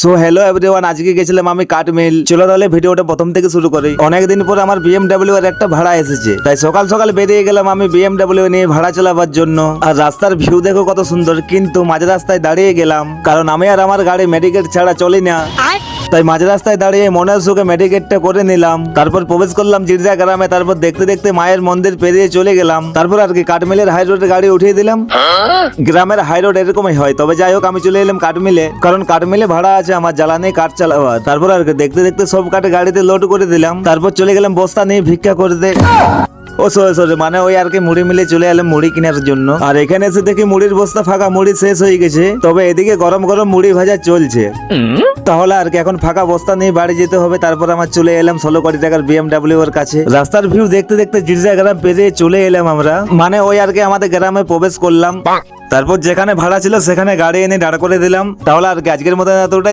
So hello everyone আজকে গেছিলাম আমি কাঠমিল চলো তাহলে ভিডিওটা প্রথম থেকে শুরু করি। অনেকদিন পর আমার বিএমডাব্লিউ এর একটা ভাড়া এসেছে। তাই সকাল সকাল বেরিয়ে গেলাম আমি বিএমডাব্লিউ নিয়ে ভাড়া চালাবার জন্য। আর রাস্তার ভিউ দেখো কত সুন্দর, কিন্তু মাঝে রাস্তায় দাঁড়িয়ে গেলাম। কারণ আমি আর আমার গাড়ি মেডিকেট ছাড়া চলি না। তাই মাঝ রাস্তায় দাঁড়িয়ে মনের সুখে মেডিকেটটা করে নিলাম। তারপর প্রবেশ করলাম জিরজা গ্রামে, তারপর দেখতে দেখতে মায়ের মন্দির পেরিয়ে চলে গেলাম। তারপর আর কি কাঠমিলের হাই রোডে গাড়ি উঠিয়ে দিলাম। গ্রামের হাই রোড এরকমই হয়, তবে যাই হোক আমি চলে এলাম কাঠমিলে, কারণ কাঠমিলে ভাড়া আছে আমার জ্বালানি কাঠ চালাবার। তারপর আর কি দেখতে দেখতে সব কাঠ গাড়িতে লোড করে দিলাম। তারপর চলে গেলাম বস্তা নিয়ে ভিক্ষা করতে। ও সরি সরি মানে ওই আর কি মুড়ি মিলে চলে এলাম মুড়ি কেনার জন্য। আর এখানে এসে দেখি মুড়ির বস্তা ফাঁকা মুড়ি শেষ হয়ে গেছে। তবে এদিকে গরম গরম মুড়ি ভাজা চলছে। তাহলে আর কি এখন ফাঁকা বস্তা নিয়ে বাড়ি যেতে হবে তারপর আমার চলে এলাম ষোলো কোটি টাকার বিএমডাব্লিউ এর কাছে। রাস্তার ভিউ দেখতে দেখতে জিরজা গ্রাম পেরিয়ে চলে এলাম আমরা। মানে ওই আর কি আমাদের গ্রামে প্রবেশ করলাম। তারপর যেখানে ভাড়া ছিল সেখানে গাড়ি এনে দাঁড় করে দিলাম। তাহলে আর কি আজকের মতো এতটাই।